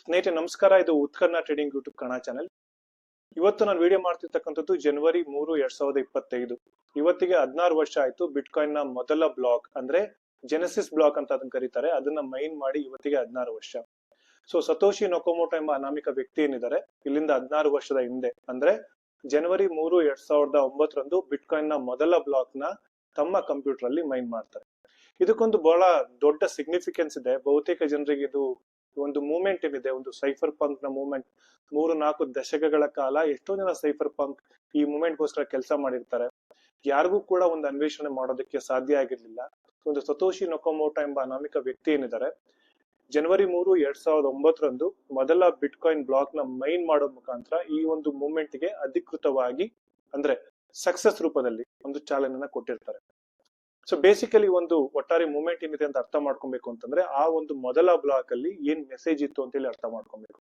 ಸ್ನೇಹಿತರೆ, ನಮಸ್ಕಾರ. ಇದು Utkarna trading YouTube Kannada channel. ಇವತ್ತು ನಾನು ವಿಡಿಯೋ ಮಾಡ್ತಿರ್ತಕ್ಕಂಥದ್ದು ಜನವರಿ ಮೂರು, ಎರಡ್ ಸಾವಿರದ ಇಪ್ಪತ್ತೈದು. ಇವತ್ತಿಗೆ ಹದಿನಾರು ವರ್ಷ ಆಯ್ತು. ಬಿಟ್ಕಾಯಿನ್ನ ಮೊದಲ ಬ್ಲಾಕ್ ಅಂದ್ರೆ ಜೆನೆಸಿಸ್ ಬ್ಲಾಕ್ ಅಂತ ಅದನ್ನ ಕರೀತಾರೆ. ಅದನ್ನ ಮೈನ್ ಮಾಡಿ ಇವತ್ತಿಗೆ ಹದಿನಾರು ವರ್ಷ. ಸೊ ಸತೋಶಿ ನೊಕೊಮೋಟೋ ಎಂಬ ಅನಾಮಿಕ ವ್ಯಕ್ತಿ ಏನಿದ್ದಾರೆ? ಇಲ್ಲಿಂದ ಹದಿನಾರು ವರ್ಷದ ಹಿಂದೆ. ಅಂದ್ರೆ ಜನವರಿ ಮೂರು, ಎರಡ್ ಸಾವಿರದ ಒಂಬತ್ತರಂದು ಬಿಟ್ಕಾಯಿನ್ನ ಮೊದಲ ಬ್ಲಾಕ್ನ ತಮ್ಮ ಕಂಪ್ಯೂಟರ್ ಅಲ್ಲಿ ಮೈನ್ ಮಾಡ್ತಾರೆ. ಇದಕ್ಕೊಂದು ಬಹಳ ದೊಡ್ಡ ಸಿಗ್ನಿಫಿಕೆನ್ಸ್ ಇದೆ. ಬಹುತೇಕ ಜನರಿಗೆ ಇದು ಒಂದು ಮೂವ್ಮೆಂಟ್ ಏನಿದೆ, ಒಂದು ಸೈಫರ್ ಪಂಕ್ನ ಮೂವ್ಮೆಂಟ್ ಮೂರು ನಾಲ್ಕು ದಶಕಗಳ ಕಾಲ ಎಷ್ಟೋ ಜನ ಸೈಫರ್ ಪಂಕ್ ಈ ಮೂವ್ಮೆಂಟ್ ಗೋಸ್ಕರ ಕೆಲಸ ಮಾಡಿರ್ತಾರೆ. ಯಾರಿಗೂ ಕೂಡ ಒಂದು ಅನ್ವೇಷಣೆ ಮಾಡೋದಕ್ಕೆ ಸಾಧ್ಯ ಆಗಿರ್ಲಿಲ್ಲ. ಒಂದು ಸತೋಶಿ ನೊಕೊಮೋಟ ಎಂಬ ಅನಾಮಿಕ ವ್ಯಕ್ತಿ ಏನಿದ್ದಾರೆ, ಜನವರಿ ಮೂರು ಎರಡ್ ಸಾವಿರದ ಒಂಬತ್ತರಂದು ಮೊದಲ ಬಿಟ್ಕಾಯಿನ್ ಬ್ಲಾಕ್ನ ಮೈನ್ ಮಾಡೋ ಮುಖಾಂತರ ಈ ಒಂದು ಮೂವ್ಮೆಂಟ್ಗೆ ಅಧಿಕೃತವಾಗಿ, ಅಂದ್ರೆ ಸಕ್ಸಸ್ ರೂಪದಲ್ಲಿ ಒಂದು ಚಾಲನೆಯನ್ನ ಕೊಟ್ಟಿರ್ತಾರೆ. ಸೊ ಬೇಸಿಕಲಿ ಒಂದು ಒಟ್ಟಾರೆ ಮೂಮೆಂಟ್ ಏನಿದೆ ಅಂತ ಅರ್ಥ ಮಾಡ್ಕೊಬೇಕು ಅಂತಂದ್ರೆ ಆ ಒಂದು ಮೊದಲ ಬ್ಲಾಕ್ ಅಲ್ಲಿ ಏನ್ ಮೆಸೇಜ್ ಇತ್ತು ಅಂತ ಹೇಳಿ ಅರ್ಥ ಮಾಡ್ಕೊಬೇಕು.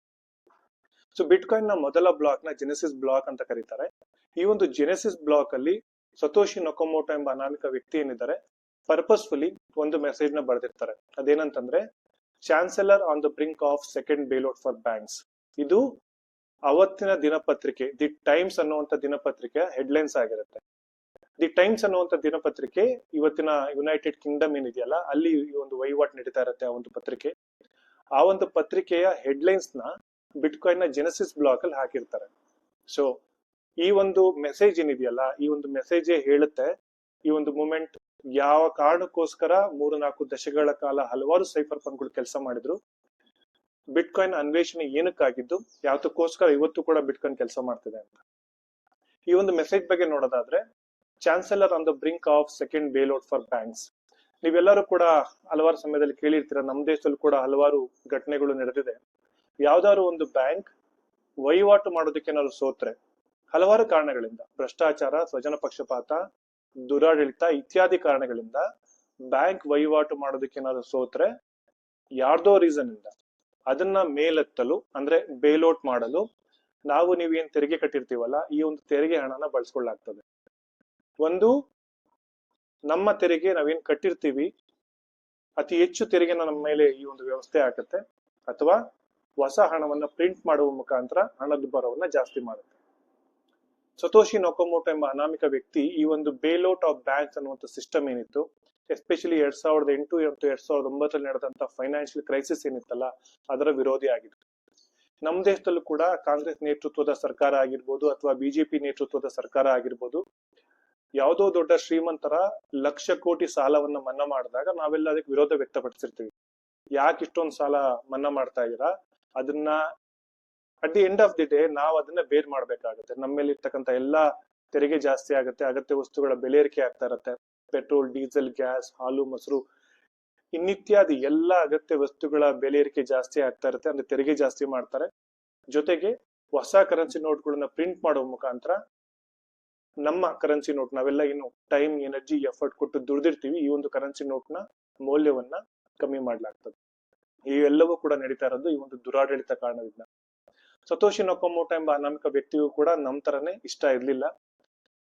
ಸೊ ಬಿಟ್ಕಾಯಿನ್ನ ಮೊದಲ ಬ್ಲಾಕ್ನ ಜೆನೆಸಿಸ್ ಬ್ಲಾಕ್ ಅಂತ ಕರೀತಾರೆ. ಈ ಒಂದು ಜೆನೆಸಿಸ್ ಬ್ಲಾಕ್ ಅಲ್ಲಿ ಸತೋಶಿ ನೊಕೊಮೋಟೋ ಎಂಬ ಅನಾಮಿಕ ವ್ಯಕ್ತಿ ಏನಿದ್ದಾರೆ ಪರ್ಪಸ್ಫುಲಿ ಒಂದು ಮೆಸೇಜ್ನ ಬರೆದಿರ್ತಾರೆ. ಅದೇನಂತಂದ್ರೆ chancellor on the brink of second bailout for banks ಇದು ಅವತ್ತಿನ ದಿನಪತ್ರಿಕೆ ದಿ ಟೈಮ್ಸ್ ಅನ್ನುವಂತ ದಿನಪತ್ರಿಕೆ ಹೆಡ್ಲೈನ್ಸ್ ಆಗಿರುತ್ತೆ. ದಿ ಟೈಮ್ಸ್ ಅನ್ನುವಂತ ದಿನಪತ್ರಿಕೆ ಇವತ್ತಿನ ಯುನೈಟೆಡ್ ಕಿಂಗ್ಡಮ್ ಏನಿದೆಯಲ್ಲ, ಅಲ್ಲಿ ಈ ಒಂದು ವಹಿವಾಟು ನಡೀತಾ ಇರುತ್ತೆ ಆ ಒಂದು ಪತ್ರಿಕೆ. ಆ ಒಂದು ಪತ್ರಿಕೆಯ ಹೆಡ್ಲೈನ್ಸ್ನ ಬಿಟ್ಕಾಯಿನ್ನ ಜೆನೆಸಿಸ್ ಬ್ಲಾಕ್ ಅಲ್ಲಿ ಹಾಕಿರ್ತಾರೆ. ಸೊ ಈ ಒಂದು ಮೆಸೇಜ್ ಏನಿದೆಯಲ್ಲ, ಈ ಒಂದು ಮೆಸೇಜ್ ಹೇಳುತ್ತೆ, ಈ ಒಂದು ಮೂಮೆಂಟ್ ಯಾವ ಕಾರಣಕ್ಕೋಸ್ಕರ ಮೂರು ನಾಲ್ಕು ದಶಕಗಳ ಕಾಲ ಹಲವಾರು ಸೈಫರ್ ಫಂಡ್ಗಳು ಕೆಲಸ ಮಾಡಿದ್ರು, ಬಿಟ್ಕಾಯಿನ್ ಅನ್ವೇಷಣೆ ಏನಕ್ಕಾಗಿದ್ದು ಯಾವತ್ತಕ್ಕೋಸ್ಕರ ಇವತ್ತು ಕೂಡ ಬಿಟ್ಕಾಯಿನ್ ಕೆಲಸ ಮಾಡ್ತಿದೆ ಅಂತ. ಈ ಒಂದು ಮೆಸೇಜ್ ಬಗ್ಗೆ ನೋಡೋದಾದ್ರೆ chancellor on the brink of second bailout for banks ನೀವೆಲ್ಲರೂ ಕೂಡ ಹಲವಾರು ಸಮಯದಲ್ಲಿ ಕೇಳಿರ್ತೀರ ನಮ್ಮ ದೇಶದಲ್ಲೂ ಕೂಡ ಹಲವಾರು ಘಟನೆಗಳು ನಡೆದಿದೆ. ಯಾವ್ದಾದ್ರು ಒಂದು ಬ್ಯಾಂಕ್ ವಹಿವಾಟು ಮಾಡೋದಕ್ಕೆ ನಾವು ಸೋತ್ರೆ, ಹಲವಾರು ಕಾರಣಗಳಿಂದ, ಭ್ರಷ್ಟಾಚಾರ, ಸ್ವಜನ ಪಕ್ಷಪಾತ, ದುರಾಡಳಿತ ಇತ್ಯಾದಿ ಕಾರಣಗಳಿಂದ ಬ್ಯಾಂಕ್ ವಹಿವಾಟು ಮಾಡೋದಕ್ಕೆ ನಾವು ಸೋತ್ರೆ, ಯಾರ್ದೋ ರೀಸನ್ ಇಂದ ಅದನ್ನ ಮೇಲೆತ್ತಲು, ಅಂದ್ರೆ ಬೇಲೌಟ್ ಮಾಡಲು, ನಾವು ನೀವೇನ್ ತೆರಿಗೆ ಕಟ್ಟಿರ್ತೀವಲ್ಲ, ಈ ಒಂದು ತೆರಿಗೆ ಹಣನ ಬಳಸ್ಕೊಳ್ಳಾಗ್ತದೆ. ಒಂದು, ನಮ್ಮ ತೆರಿಗೆ ನಾವೇನ್ ಕಟ್ಟಿರ್ತೀವಿ, ಅತಿ ಹೆಚ್ಚು ತೆರಿಗೆನ ನಮ್ಮ ಮೇಲೆ ಈ ಒಂದು ವ್ಯವಸ್ಥೆ ಆಗುತ್ತೆ. ಅಥವಾ ಹೊಸ ಹಣವನ್ನ ಪ್ರಿಂಟ್ ಮಾಡುವ ಮುಖಾಂತರ ಹಣದುಬ್ಬರವನ್ನ ಜಾಸ್ತಿ ಮಾಡುತ್ತೆ. ಸತೋಶಿ ನೊಕೊಮೋಟೋ ಎಂಬ ಅನಾಮಿಕ ವ್ಯಕ್ತಿ ಈ ಒಂದು ಬೇಲೌಟ್ ಆಫ್ ಬ್ಯಾಂಕ್ಸ್ ಅನ್ನುವಂಥ ಸಿಸ್ಟಮ್ ಏನಿತ್ತು ಎಸ್ಪೆಷಲಿ ಎರಡ್ ಸಾವಿರದ ಎಂಟು, ಮತ್ತು ಎರಡ್ ಸಾವಿರದ ಒಂಬತ್ತರಲ್ಲಿ ನಡೆದಂತ ಫೈನಾನ್ಷಿಯಲ್ ಕ್ರೈಸಿಸ್ ಏನಿತ್ತಲ್ಲ, ಅದರ ವಿರೋಧಿ ಆಗಿತ್ತು ನಮ್ಮ ದೇಶದಲ್ಲೂ ಕೂಡ ಕಾಂಗ್ರೆಸ್ ನೇತೃತ್ವದ ಸರ್ಕಾರ ಆಗಿರ್ಬೋದು, ಅಥವಾ ಬಿಜೆಪಿ ನೇತೃತ್ವದ ಸರ್ಕಾರ ಆಗಿರ್ಬೋದು ಯಾವುದೋ ದೊಡ್ಡ ಶ್ರೀಮಂತರ ಲಕ್ಷ ಕೋಟಿ ಸಾಲವನ್ನ ಮನ್ನಾ ಮಾಡಿದಾಗ ನಾವೆಲ್ಲ ಅದಕ್ಕೆ ವಿರೋಧ ವ್ಯಕ್ತಪಡಿಸಿರ್ತೀವಿ. ಯಾಕೆ ಇಷ್ಟೊಂದು ಸಾಲ ಮನ್ನಾ ಮಾಡ್ತಾ ಇದೀರಾ ಅದನ್ನ at the end of the day ನಾವು ಅದನ್ನ ಬೇರ್ ಮಾಡ್ಬೇಕಾಗುತ್ತೆ. ನಮ್ಮಲ್ಲಿ ಮೇಲೆ ಇರ್ತಕ್ಕಂಥ ಎಲ್ಲಾ ತೆರಿಗೆ ಜಾಸ್ತಿ ಆಗುತ್ತೆ, ಅಗತ್ಯ ವಸ್ತುಗಳ ಬೆಲೆ ಏರಿಕೆ ಆಗ್ತಾ ಇರುತ್ತೆ. ಪೆಟ್ರೋಲ್, ಡೀಸೆಲ್, ಗ್ಯಾಸ್, ಹಾಲು, ಮೊಸರು ಇನ್ನಿತ್ಯಾದಿ ಎಲ್ಲ ಅಗತ್ಯ ವಸ್ತುಗಳ ಬೆಲೆ ಏರಿಕೆ ಜಾಸ್ತಿ ಆಗ್ತಾ ಇರುತ್ತೆ, ಅಂದ್ರೆ ತೆರಿಗೆ ಜಾಸ್ತಿ ಮಾಡ್ತಾರೆ. ಜೊತೆಗೆ ಹೊಸ ಕರೆನ್ಸಿ ನೋಟ್ಗಳನ್ನ ಪ್ರಿಂಟ್ ಮಾಡುವ ಮುಖಾಂತರ ನಮ್ಮ ಕರೆನ್ಸಿ ನೋಟ್ ನಾವೆಲ್ಲ ಏನು ಟೈಮ್ ಎನರ್ಜಿ ಎಫರ್ಟ್ ಕೊಟ್ಟು ದುಡ್ದಿರ್ತೀವಿ. ಈ ಒಂದು ಕರೆನ್ಸಿ ನೋಟ್ನ ಮೌಲ್ಯವನ್ನ ಕಮ್ಮಿ ಮಾಡ್ಲಾಗ್ತದೆ. ಇವೆಲ್ಲವೂ ಕೂಡ ನಡೀತಾ ಇರೋದು ಈ ಒಂದು ದುರಾಡಳಿತ ಕಾರಣದಿಂದ. ಸತೋಶಿ ನೊಕೊಮೋಟ ಎಂಬ ಅನಾಮಿಕ ವ್ಯಕ್ತಿಗೂ ಕೂಡ ನಮ್ ತರನೇ ಇಷ್ಟ ಇರಲಿಲ್ಲ.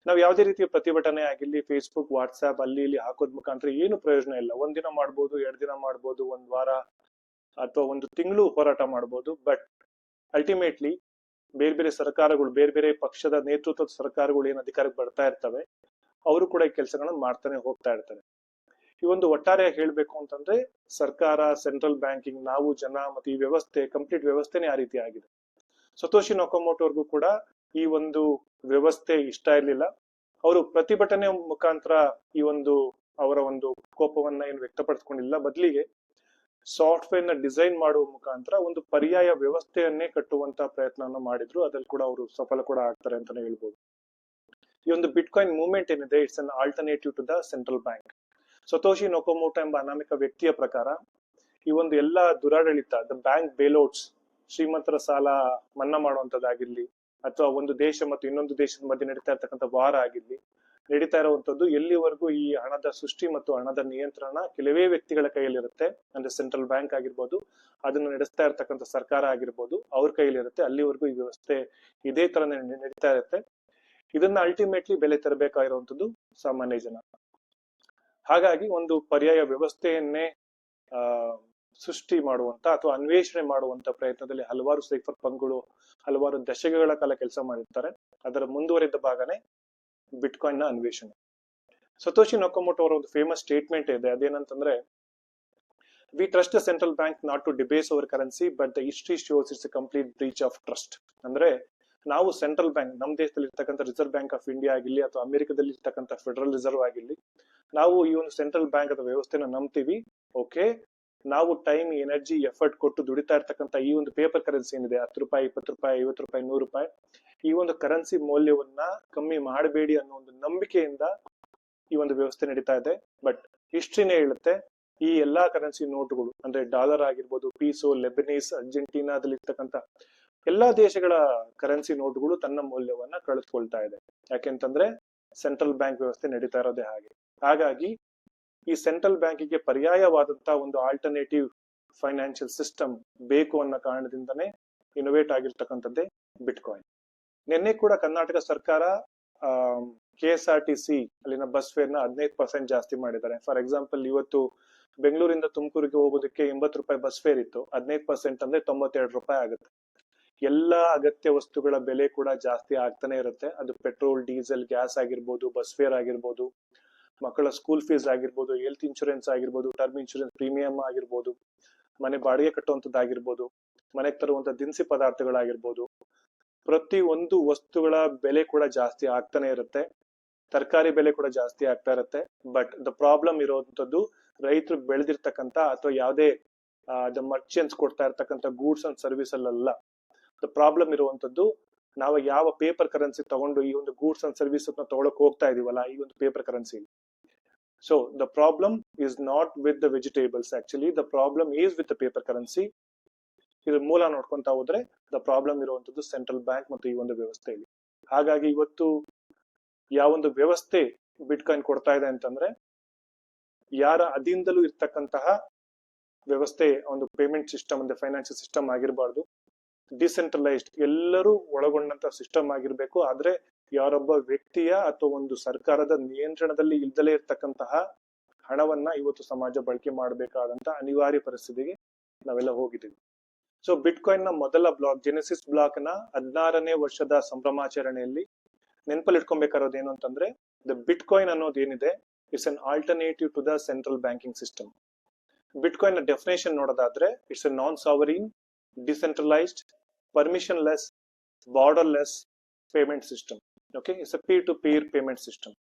ನಾವು ಯಾವುದೇ ರೀತಿಯ ಪ್ರತಿಭಟನೆ ಆಗಿರ್ಲಿ ಫೇಸ್ಬುಕ್ ವಾಟ್ಸ್ಆಪ್ ಅಲ್ಲಿ ಇಲ್ಲಿ ಹಾಕೋದ್ ಮುಖಾಂತರ ಏನು ಪ್ರಯೋಜನ ಇಲ್ಲ. ಒಂದಿನ ದಿನ ಮಾಡ್ಬೋದು, ಎರಡ್ ದಿನ ಮಾಡ್ಬೋದು, ಒಂದ್ ವಾರ ಅಥವಾ ಒಂದು ತಿಂಗಳು ಹೋರಾಟ ಮಾಡ್ಬೋದು. ಬಟ್ ಅಲ್ಟಿಮೇಟ್ಲಿ ಬೇರೆ ಬೇರೆ ಸರ್ಕಾರಗಳು, ಬೇರೆ ಬೇರೆ ಪಕ್ಷದ ನೇತೃತ್ವದ ಸರ್ಕಾರಗಳು ಏನು ಅಧಿಕಾರಕ್ಕೆ ಬರ್ತಾ ಇರ್ತವೆ, ಅವರು ಕೂಡ ಈ ಕೆಲಸಗಳನ್ನ ಮಾಡ್ತಾನೆ ಹೋಗ್ತಾ ಇರ್ತಾರೆ. ಈ ಒಂದು ಒಟ್ಟಾರೆ ಹೇಳಬೇಕು ಅಂತಂದ್ರೆ, ಸರ್ಕಾರ, ಸೆಂಟ್ರಲ್ ಬ್ಯಾಂಕಿಂಗ್, ನಾವು ಜನ ಮತ್ತು ಈ ವ್ಯವಸ್ಥೆ, ಕಂಪ್ಲೀಟ್ ವ್ಯವಸ್ಥೆನೇ ಆ ರೀತಿ ಆಗಿದೆ. ಸತೋಶಿ ನೊಕೊಮೋಟೋರ್ಗೂ ಕೂಡ ಈ ಒಂದು ವ್ಯವಸ್ಥೆ ಇಷ್ಟ ಇರಲಿಲ್ಲ. ಅವರು ಪ್ರತಿಭಟನೆ ಮುಖಾಂತರ ಈ ಒಂದು ಅವರ ಒಂದು ಕೋಪವನ್ನ ಏನು ವ್ಯಕ್ತಪಡಿಸ್ಕೊಂಡಿಲ್ಲ. ಬದಲಿಗೆ ಸಾಫ್ಟ್ವೇರ್ನ ಡಿಸೈನ್ ಮಾಡುವ ಮುಖಾಂತರ ಒಂದು ಪರ್ಯಾಯ ವ್ಯವಸ್ಥೆಯನ್ನೇ ಕಟ್ಟುವಂತ ಪ್ರಯತ್ನವನ್ನು ಮಾಡಿದ್ರು. ಅದ್ರಲ್ಲಿ ಕೂಡ ಅವರು ಸಫಲ ಕೂಡ ಆಗ್ತಾರೆ ಅಂತಾನೆ ಹೇಳ್ಬೋದು. ಈ ಒಂದು ಬಿಟ್ಕಾಯಿನ್ ಮೂವ್ಮೆಂಟ್ ಏನಿದೆ it's an alternative to the central bank Satoshi Nakamoto ಎಂಬ ಅನಾಮಿಕ ವ್ಯಕ್ತಿಯ ಪ್ರಕಾರ, ಈ ಒಂದು ಎಲ್ಲ ದುರಾಡಳಿತ ದ ಬ್ಯಾಂಕ್ ಬೇಲೋಟ್ಸ್ ಶ್ರೀಮಂತರ ಸಾಲ ಮನ್ನಾ ಮಾಡುವಂತದ್ದಾಗಿರ್ಲಿ, ಅಥವಾ ಒಂದು ದೇಶ ಮತ್ತು ಇನ್ನೊಂದು ದೇಶದ ಮಧ್ಯೆ ನಡೀತಾ ಇರ್ತಕ್ಕಂಥ ವಾರ ಆಗಿರ್ಲಿ ನಡೀತಾ ಇರುವಂತದ್ದು. ಎಲ್ಲಿವರೆಗೂ ಈ ಹಣದ ಸೃಷ್ಟಿ ಮತ್ತು ಹಣದ ನಿಯಂತ್ರಣ ಕೆಲವೇ ವ್ಯಕ್ತಿಗಳ ಕೈಯಲ್ಲಿರುತ್ತೆ. ಅಂದ್ರೆ ಸೆಂಟ್ರಲ್ ಬ್ಯಾಂಕ್ ಆಗಿರ್ಬೋದು, ಅದನ್ನು ನಡೆಸ್ತಾ ಇರ್ತಕ್ಕಂಥ ಸರ್ಕಾರ ಆಗಿರ್ಬೋದು, ಅವ್ರ ಕೈಯಲ್ಲಿರುತ್ತೆ. ಅಲ್ಲಿವರೆಗೂ ಈ ವ್ಯವಸ್ಥೆ ಇದೇ ತರ ನಡೀತಾ ಇರುತ್ತೆ. ಇದನ್ನ ಅಲ್ಟಿಮೇಟ್ಲಿ ಬೆಲೆ ತರಬೇಕಾಗಿರುವಂತದ್ದು ಸಾಮಾನ್ಯ ಜನ. ಹಾಗಾಗಿ ಒಂದು ಪರ್ಯಾಯ ವ್ಯವಸ್ಥೆಯನ್ನೇ, ಆ, ಸೃಷ್ಟಿ ಮಾಡುವಂತ ಅಥವಾ ಅನ್ವೇಷಣೆ ಮಾಡುವಂತ ಪ್ರಯತ್ನದಲ್ಲಿ ಹಲವಾರು ಸೈಫರ್ ಪಂಕ್ಗಳು ಹಲವಾರು ದಶಕಗಳ ಕಾಲ ಕೆಲಸ ಮಾಡಿರ್ತಾರೆ. ಅದರ ಮುಂದುವರಿದ ಭಾಗನೇ ಬಿಟ್ಕಾಯಿನ್ನ ಅನ್ವೇಷಣೆ. ಸತೋಶಿ ನೊಕೊಮೋಟೋ ಅವರ ಒಂದು ಫೇಮಸ್ ಸ್ಟೇಟ್ಮೆಂಟ್ ಇದೆ. ಅದೇನಂತಂದ್ರೆ we trust the central bank not to debase our currency but the history shows it's complete breach of trust ಅಂದ್ರೆ, ನಾವು ಸೆಂಟ್ರಲ್ ಬ್ಯಾಂಕ್ ನಮ್ಮ ದೇಶದಲ್ಲಿ ಇರ್ತಕ್ಕಂಥ ರಿಸರ್ವ್ ಬ್ಯಾಂಕ್ ಆಫ್ ಇಂಡಿಯಾ ಆಗಿರ್ಲಿ ಅಥವಾ ಅಮೆರಿಕದಲ್ಲಿ ಇರ್ತಕ್ಕಂಥ ಫೆಡರಲ್ ರಿಸರ್ವ್ ಆಗಿರ್ಲಿ, ನಾವು ಈ ಒಂದು ಸೆಂಟ್ರಲ್ ಬ್ಯಾಂಕ್ ಅಥವಾ ವ್ಯವಸ್ಥೆನ ನಂಬ್ತೀವಿ. ಓಕೆ ನಾವು ಟೈಮ್ ಎನರ್ಜಿ ಎಫರ್ಟ್ ಕೊಟ್ಟು ದುಡಿತಾ ಇರ್ತಕ್ಕಂಥ ಈ ಒಂದು ಪೇಪರ್ ಕರೆನ್ಸಿ ಏನಿದೆ, ಹತ್ತು ರೂಪಾಯಿ, ಇಪ್ಪತ್ತು ರೂಪಾಯಿ, ಐವತ್ತು ರೂಪಾಯಿ, ನೂರು ರೂಪಾಯಿ, ಈ ಒಂದು ಕರೆನ್ಸಿ ಮೌಲ್ಯವನ್ನ ಕಮ್ಮಿ ಮಾಡಬೇಡಿ ಅನ್ನೋ ಒಂದು ನಂಬಿಕೆಯಿಂದ ಈ ಒಂದು ವ್ಯವಸ್ಥೆ ನಡೀತಾ ಇದೆ. ಬಟ್ ಹಿಸ್ಟ್ರಿನೇ ಹೇಳುತ್ತೆ, ಈ ಎಲ್ಲಾ ಕರೆನ್ಸಿ ನೋಟುಗಳು, ಅಂದ್ರೆ ಡಾಲರ್ ಆಗಿರ್ಬೋದು ಪೀಸೋ ಲೆಬನೀಸ್ ಅರ್ಜೆಂಟೀನಾದಲ್ಲಿ ಇರ್ತಕ್ಕಂಥ ಎಲ್ಲಾ ದೇಶಗಳ ಕರೆನ್ಸಿ ನೋಟುಗಳು ತನ್ನ ಮೌಲ್ಯವನ್ನ ಕಳೆದುಕೊಳ್ತಾ ಇದೆ. ಯಾಕೆಂತಂದ್ರೆ ಸೆಂಟ್ರಲ್ ಬ್ಯಾಂಕ್ ವ್ಯವಸ್ಥೆ ನಡೀತಾ ಇರೋದೇ ಹಾಗೆ. ಹಾಗಾಗಿ ಈ ಸೆಂಟ್ರಲ್ ಬ್ಯಾಂಕಿಗೆ ಪರ್ಯಾಯವಾದಂತಹ ಒಂದು ಆಲ್ಟರ್ನೇಟಿವ್ ಫೈನಾನ್ಷಿಯಲ್ ಸಿಸ್ಟಮ್ ಬೇಕು ಅನ್ನೋ ಕಾರಣದಿಂದನೇ ಇನೋವೇಟ್ ಆಗಿರ್ತಕ್ಕಂಥದ್ದೇ ಬಿಟ್ಕಾಯಿನ್ ನಿನ್ನೆ ಕೂಡ ಕರ್ನಾಟಕ ಸರ್ಕಾರ K S R T C ಅಲ್ಲಿನ ಬಸ್ ಫೇರ್ನ ಹದಿನೈದು ಪರ್ಸೆಂಟ್ ಜಾಸ್ತಿ ಮಾಡಿದ್ದಾರೆ. ಫಾರ್ ಎಕ್ಸಾಂಪಲ್ ಇವತ್ತು ಬೆಂಗಳೂರಿಂದ ತುಮಕೂರಿಗೆ ಹೋಗೋದಕ್ಕೆ ಎಂಬತ್ತು ರೂಪಾಯಿ ಬಸ್ ಫೇರ್ ಇತ್ತು. ಹದಿನೈದು ಪರ್ಸೆಂಟ್ ಅಂದ್ರೆ ತೊಂಬತ್ತೆರಡು ರೂಪಾಯಿ ಆಗುತ್ತೆ. ಎಲ್ಲ ಅಗತ್ಯ ವಸ್ತುಗಳ ಬೆಲೆ ಕೂಡ ಜಾಸ್ತಿ ಆಗ್ತಾನೆ ಇರುತ್ತೆ. ಅದು ಪೆಟ್ರೋಲ್ ಡೀಸೆಲ್ ಗ್ಯಾಸ್ ಆಗಿರ್ಬೋದು ಬಸ್ ಫೇರ್ ಆಗಿರ್ಬೋದು. ಮಕ್ಕಳ ಸ್ಕೂಲ್ ಫೀಸ್ ಆಗಿರ್ಬೋದು ಹೆಲ್ತ್ ಇನ್ಶೂರೆನ್ಸ್ ಆಗಿರ್ಬೋದು ಟರ್ಮ್ ಇನ್ಶೂರೆನ್ಸ್ ಪ್ರೀಮಿಯಂ ಆಗಿರ್ಬೋದು, ಮನೆ ಬಾಡಿಗೆ ಕಟ್ಟುವಂಥದ್ದಾಗಿರ್ಬೋದು ಮನೆಗೆ ತರುವಂಥ ದಿನಸಿ ಪದಾರ್ಥಗಳಾಗಿರ್ಬೋದು, ಪ್ರತಿ ಒಂದು ವಸ್ತುಗಳ ಬೆಲೆ ಕೂಡ ಜಾಸ್ತಿ ಆಗ್ತಾನೆ ಇರುತ್ತೆ. ತರಕಾರಿ ಬೆಲೆ ಕೂಡ ಜಾಸ್ತಿ ಆಗ್ತಾ ಇರುತ್ತೆ. ಬಟ್ ದ ಪ್ರಾಬ್ಲಮ್ ಇರೋವಂಥದ್ದು ರೈತರು ಬೆಳೆದಿರ್ತಕ್ಕಂಥ ಅಥವಾ ಯಾವುದೇ ದ ಮರ್ಚೆಂಟ್ಸ್ ಕೊಡ್ತಾ ಇರ್ತಕ್ಕಂಥ ಗೂಡ್ಸ್ ಅಂಡ್ ಸರ್ವಿಸ್ ಅಲ್ಲ ದ ಪ್ರಾಬ್ಲಮ್ ಇರುವಂತದ್ದು ನಾವು ಯಾವ ಪೇಪರ್ ಕರೆನ್ಸಿ ತಗೊಂಡು ಈ ಒಂದು ಗೂಡ್ಸ್ ಅಂಡ್ ಸರ್ವಿಸ್ ತಗೊಳಕ್ ಹೋಗ್ತಾ ಇದೀವಲ್ಲ, ಈ ಒಂದು paper currency so the problem is not with the vegetables actually, the problem is with the paper currency ಇದ್ರ ಮೂಲ ನೋಡ್ಕೊಂತ ಹೋದ್ರೆ ದ ಪ್ರಾಬ್ಲಮ್ ಇರುವಂತದ್ದು ಸೆಂಟ್ರಲ್ ಬ್ಯಾಂಕ್ ಮತ್ತು ಈ ಒಂದು ವ್ಯವಸ್ಥೆಯಲ್ಲಿ. ಹಾಗಾಗಿ ಇವತ್ತು ಯಾವೊಂದು ವ್ಯವಸ್ಥೆ ಬಿಟ್ಕಾಯಿನ್ ಕೊಡ್ತಾ ಇದೆ ಅಂತಂದ್ರೆ ಯಾರ ಅದಿಂದಲೂ ಇರ್ತಕ್ಕಂತಹ ವ್ಯವಸ್ಥೆ ಒಂದು ಪೇಮೆಂಟ್ ಸಿಸ್ಟಮ್ ಅಂದ್ರೆ ಫೈನಾನ್ಷಿಯಲ್ ಸಿಸ್ಟಮ್ ಆಗಿರಬಾರ್ದು. ಡಿಸೆಂಟ್ರಲೈಸ್ಡ್ ಎಲ್ಲರೂ ಒಳಗೊಂಡಂತ ಸಿಸ್ಟಮ್ ಆಗಿರ್ಬೇಕು. ಆದ್ರೆ ಯಾರೊಬ್ಬ ವ್ಯಕ್ತಿಯ ಅಥವಾ ಒಂದು ಸರ್ಕಾರದ ನಿಯಂತ್ರಣದಲ್ಲಿ ಇಲ್ದಲೇ ಇರ್ತಕ್ಕಂತಹ ಹಣವನ್ನ ಇವತ್ತು ಸಮಾಜ ಬಳಕೆ ಮಾಡಬೇಕಾದಂತ ಅನಿವಾರ್ಯ ಪರಿಸ್ಥಿತಿಗೆ ನಾವೆಲ್ಲ ಹೋಗಿದ್ದೀವಿ. ಸೊ ಬಿಟ್ಕಾಯಿನ್ನ ಮೊದಲ ಬ್ಲಾಕ್ ಜೆನೆಸಿಸ್ ಬ್ಲಾಕ್ನ ಹದಿನಾರನೇ ವರ್ಷದ ಸಂಭ್ರಮಾಚರಣೆಯಲ್ಲಿ ನೆನಪಲ್ಲಿ ಇಟ್ಕೊಬೇಕಾರೋದು ಏನು ಅಂತಂದ್ರೆ ದ ಬಿಟ್ಕಾಯಿನ್ ಅನ್ನೋದು ಏನಿದೆ it's an alternative to the central banking system ಬಿಟ್ಕಾಯಿನ್ನ definition ನೋಡೋದಾದ್ರೆ it's a non sovereign decentralised permissionless borderless payment system okay it's a peer to peer payment system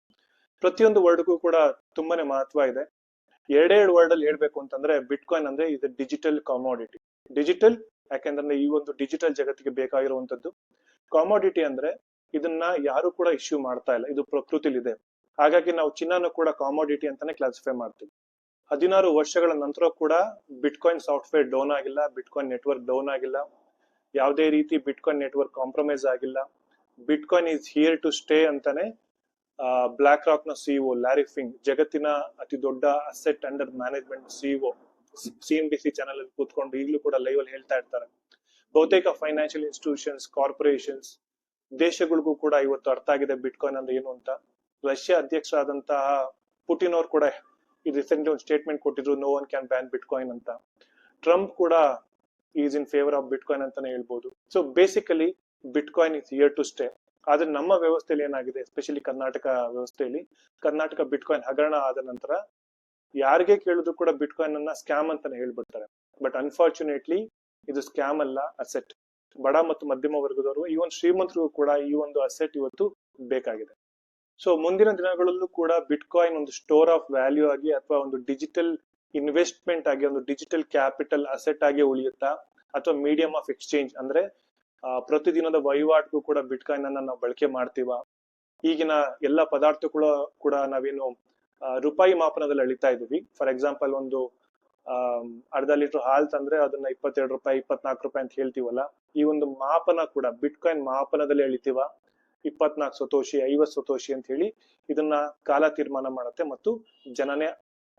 ಪ್ರತಿಯೊಂದು ವರ್ಡ್ಗೂ ಕೂಡ ತುಂಬಾನೇ ಮಹತ್ವ ಇದೆ. ಎರಡೆರಡು ವರ್ಡ್ ಅಲ್ಲಿ ಹೇಳ್ಬೇಕು ಅಂತಂದ್ರೆ ಬಿಟ್ಕಾಯಿನ್ ಅಂದ್ರೆ ಇದು ಡಿಜಿಟಲ್ ಕಾಮೋಡಿಟಿ ಡಿಜಿಟಲ್ ಯಾಕೆಂದ್ರೆ ಈ ಒಂದು ಡಿಜಿಟಲ್ ಜಗತ್ತಿಗೆ ಬೇಕಾಗಿರುವಂತದ್ದು ಕಾಮೋಡಿಟಿ ಅಂದ್ರೆ ಇದನ್ನ ಯಾರು ಕೂಡ ಇಶ್ಯೂ ಮಾಡ್ತಾ ಇಲ್ಲ. ಇದು ಪ್ರಕೃತಿಲಿದೆ. ಹಾಗಾಗಿ ನಾವು ಚಿನ್ನನು ಕೂಡ ಕಾಮೋಡಿಟಿ ಅಂತಾನೆ ಕ್ಲಾಸಿಫೈ ಮಾಡ್ತೀವಿ. ಹದಿನಾರು ವರ್ಷಗಳ ನಂತರ ಕೂಡ ಬಿಟ್ಕಾಯಿನ್ ಸಾಫ್ಟ್ವೇರ್ ಡೌನ್ ಆಗಿಲ್ಲ ಬಿಟ್ಕಾಯಿನ್ ನೆಟ್ವರ್ಕ್ ಡೌನ್ ಆಗಿಲ್ಲ. ಯಾವುದೇ ರೀತಿ ಬಿಟ್ಕಾಯಿನ್ ನೆಟ್ವರ್ಕ್ ಕಾಂಪ್ರಮೈಸ್ ಆಗಿಲ್ಲ. Bitcoin is here to stay ಅಂತಾನೆ ಬ್ಲಾಕ್ ರಾಕ್ನ ಸಿಇಒ ಲ್ಯಾರಿ ಫಿಂಗ್ ಜಗತ್ತಿನ ಅತಿ ದೊಡ್ಡ asset under management CEO C N B C channel ಅಲ್ಲಿ ಕೂತ್ಕೊಂಡು ಈಗಲೂ ಕೂಡ ಲೈವ್ ಅಲ್ಲಿ ಹೇಳ್ತಾ ಇರ್ತಾರೆ. ಬಹುತೇಕ ಫೈನಾನ್ಷಿಯಲ್ ಇನ್ಸ್ಟಿಟ್ಯೂಷನ್ಸ್ ಕಾರ್ಪೊರೇಷನ್ಸ್ ದೇಶಗಳಿಗೂ ಕೂಡ ಇವತ್ತು ಅರ್ಥ ಆಗಿದೆ ಬಿಟ್ಕಾಯಿನ್ ಅಂದ್ರೆ ಏನು ಅಂತ. ರಷ್ಯಾ ಅಧ್ಯಕ್ಷರಾದಂತಹ ಪುಟಿನ್ ಅವ್ರು ಕೂಡ ಈ ರೀಸೆಂಟ್ಲಿ ಒಂದು ಸ್ಟೇಟ್ಮೆಂಟ್ ಕೊಟ್ಟಿದ್ರು no one can ban bitcoin ಅಂತ. ಟ್ರಂಪ್ ಕೂಡ is in favour of bitcoin ಅಂತಾನೆ ಹೇಳ್ಬೋದು. So basically bitcoin is here to stay ಆದ್ರೆ ನಮ್ಮ ವ್ಯವಸ್ಥೆಯಲ್ಲಿ ಏನಾಗಿದೆ? ಎಸ್ಪೆಷಲಿ ಕರ್ನಾಟಕ ವ್ಯವಸ್ಥೆಯಲ್ಲಿ, ಕರ್ನಾಟಕ ಬಿಟ್ಕಾಯಿನ್ ಹಗರಣ ಆದ ನಂತರ ಯಾರಿಗೆ ಕೇಳಿದ್ರು ಕೂಡ ಬಿಟ್ಕಾಯಿನ್ ಅನ್ನ ಸ್ಕ್ಯಾಮ್ ಅಂತಾನೆ ಹೇಳ್ಬಿಡ್ತಾರೆ. ಬಟ್ ಅನ್ಫಾರ್ಚುನೇಟ್ಲಿ ಇದು ಸ್ಕ್ಯಾಮ್ ಅಲ್ಲ ಅಸೆಟ್ ಬಡ ಮತ್ತು ಮಧ್ಯಮ ವರ್ಗದವರು ಈ ಒಂದು ಶ್ರೀಮಂತರಿಗೂ ಕೂಡ ಈ ಒಂದು ಅಸೆಟ್ ಇವತ್ತು ಬೇಕಾಗಿದೆ. ಸೊ ಮುಂದಿನ ದಿನಗಳಲ್ಲೂ ಕೂಡ ಬಿಟ್ಕಾಯಿನ್ ಒಂದು ಸ್ಟೋರ್ ಆಫ್ ವ್ಯಾಲ್ಯೂ ಆಗಿ ಅಥವಾ ಒಂದು ಡಿಜಿಟಲ್ ಇನ್ವೆಸ್ಟ್ಮೆಂಟ್ ಆಗಿ, ಒಂದು ಡಿಜಿಟಲ್ ಕ್ಯಾಪಿಟಲ್ ಅಸೆಟ್ ಆಗಿ ಉಳಿಯುತ್ತಾ, ಅಥವಾ ಮೀಡಿಯಂ ಆಫ್ ಎಕ್ಸ್ಚೇಂಜ್ ಅಂದ್ರೆ ಪ್ರತಿದಿನದ ವಹಿವಾಟಿಗೂ ಕೂಡ ಬಿಟ್ಕಾಯಿನ್ ಅನ್ನ ನಾವು ಬಳಕೆ ಮಾಡ್ತೀವ. ಈಗಿನ ಎಲ್ಲ ಪದಾರ್ಥಗಳು ಕೂಡ ನಾವೇನು ರೂಪಾಯಿ ಮಾಪನದಲ್ಲಿ ಅಳಿತಾ ಇದೀವಿ. ಫಾರ್ ಎಕ್ಸಾಂಪಲ್ ಒಂದು ಅರ್ಧ ಲೀಟರ್ ಹಾಲ್ ತಂದ್ರೆ ಅದನ್ನ ಇಪ್ಪತ್ತೆರಡು ರೂಪಾಯಿ ಇಪ್ಪತ್ನಾಲ್ಕು ರೂಪಾಯಿ ಅಂತ ಹೇಳ್ತೀವಲ್ಲ, ಈ ಒಂದು ಮಾಪನ ಕೂಡ ಬಿಟ್ಕಾಯಿನ್ ಮಾಪನದಲ್ಲಿ ಅಳಿತೀವ. ಇಪ್ಪತ್ನಾಲ್ಕು ಸತೋಷಿ, ಐವತ್ ಸತೋಷಿ ಅಂತ ಹೇಳಿ ಇದನ್ನ ಕಾಲ ತೀರ್ಮಾನ ಮಾಡುತ್ತೆ ಮತ್ತು ಜನನೇ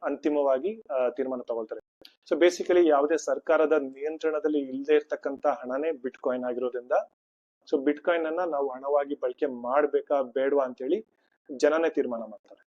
ಅಂತಿಮವಾಗಿ ತೀರ್ಮಾನ ತಗೊಳ್ತಾರೆ. ಸೊ ಬೇಸಿಕಲಿ ಯಾವುದೇ ಸರ್ಕಾರದ ನಿಯಂತ್ರಣದಲ್ಲಿ ಇಲ್ಲದೆ ಇರ್ತಕ್ಕಂತ ಹಣನೇ ಬಿಟ್ ಕಾಯಿನ್ ಆಗಿರೋದ್ರಿಂದ ಸೊ ಬಿಟ್ ಕಾಯಿನ್ ಅನ್ನ ನಾವು ಹಣವಾಗಿ ಬಳಕೆ ಮಾಡ್ಬೇಕಾ ಬೇಡವಾ ಅಂತ ಹೇಳಿ ಜನನೇ ತೀರ್ಮಾನ ಮಾಡ್ತಾರೆ.